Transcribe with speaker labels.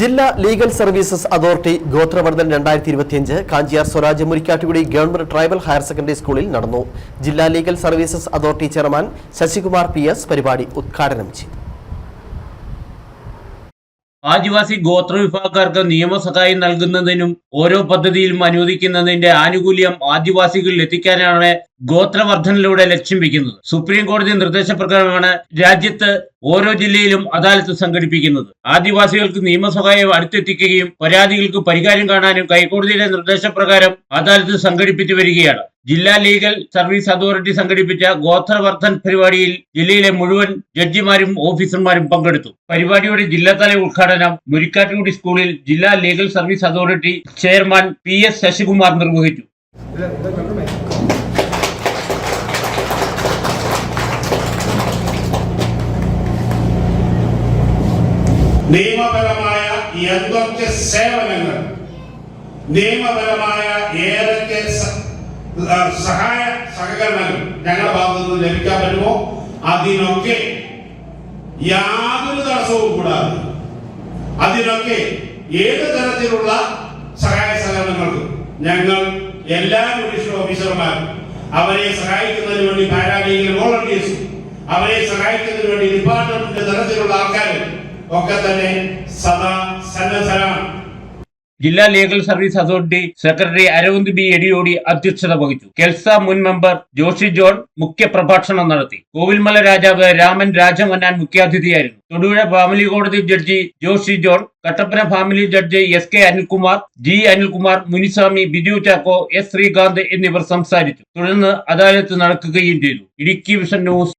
Speaker 1: ജില്ലാ legal services authority Gothravardhan രണ്ടായിരത്തി ഇരുപത്തിയഞ്ച് Kanchiyar Swaraj Murikkattukudi government tribal higher secondary സ്കൂളിൽ നടന്നു. ജില്ലാ legal services authority chairman Sasikumar P പരിപാടി ഉദ്ഘാടനം ചെയ്തു.
Speaker 2: ആദിവാസി ഗോത്ര വിഭാഗക്കാർക്ക് നിയമസഹായം നൽകുന്നതിനും ഓരോ പദ്ധതിയിലും അനുവദിക്കുന്നതിന്റെ ആനുകൂല്യം ആദിവാസികളിൽ എത്തിക്കാനാണ് ഗോത്രവർദ്ധനിലൂടെ ലക്ഷ്യം വെക്കുന്നത് സുപ്രീം കോടതി നിർദ്ദേശപ്രകാരമാണ് രാജ്യത്ത് ഓരോ ജില്ലയിലും അദാലത്ത് സംഘടിപ്പിക്കുന്നത്. ആദിവാസികൾക്ക് നിയമസഹായം അടുത്തെത്തിക്കുകയും പരാതികൾക്ക് പരിഹാരം കാണാനും ഹൈക്കോടതിയുടെ നിർദ്ദേശപ്രകാരം അദാലത്ത് സംഘടിപ്പിച്ചു വരികയാണ്. ജില്ലാ ലീഗൽ സർവീസ് അതോറിറ്റി സംഘടിപ്പിച്ച ഗോത്രവർദ്ധൻ പരിപാടിയിൽ ജില്ലയിലെ മുഴുവൻ ജഡ്ജിമാരും ഓഫീസർമാരും പങ്കെടുത്തു. പരിപാടിയുടെ ജില്ലാതല ഉദ്ഘാടനം മുരിക്കാട്ടുകുടി സ്കൂളിൽ ജില്ലാ legal service authority chairman P S Sasikumar നിർവഹിച്ചു.
Speaker 3: നിയമപരമായ എന്തൊക്കെ സേവനങ്ങൾ നിയമപരമായ ഏതൊക്കെ സഹായ സഹകരണങ്ങൾ ഞങ്ങളുടെ ഭാഗത്തു നിന്ന് ലഭിക്കാൻ പറ്റുമോ? അതിനൊക്കെ യാതൊരു തടസ്സവും കൂടാതെ അതിനൊക്കെ ഏത് തരത്തിലുള്ള സഹായ സഹകരണങ്ങൾക്കും ഞങ്ങൾ എല്ലാ ജുഡീഷ്യൽ ഓഫീസർമാരും അവരെ സഹായിക്കുന്നതിന് വേണ്ടി പാരാലീഗൽ വോളണ്ടിയേഴ്സും അവരെ സഹായിക്കുന്നതിന് വേണ്ടി ഡിപ്പാർട്ട്മെന്റ് തരത്തിലുള്ള ആൾക്കാരും ഒക്കെ തന്നെ സദാ സന്നദ്ധരാണ്.
Speaker 2: ജില്ലാ legal service authority secretary Aravind B Ediyodi അധ്യക്ഷത വഹിച്ചു. കെൽസ മുൻ മെമ്പർ ജോഷി ജോൺ മുഖ്യ പ്രഭാഷണം നടത്തി. കോവിൽമല രാജാവ് രാമൻ രാജമന്നാൻ മുഖ്യാതിഥിയായിരുന്നു. തൊടുപുഴ ഫാമിലി കോടതി judge Joshi John Kattappana family judge S K Anilkumar G Anilkumar Munisamy Biju Chacko S Sreekanth എന്നിവർ സംസാരിച്ചു. തുടർന്ന് അദാലത്ത് നടക്കുകയും ചെയ്തു. Idukki vision news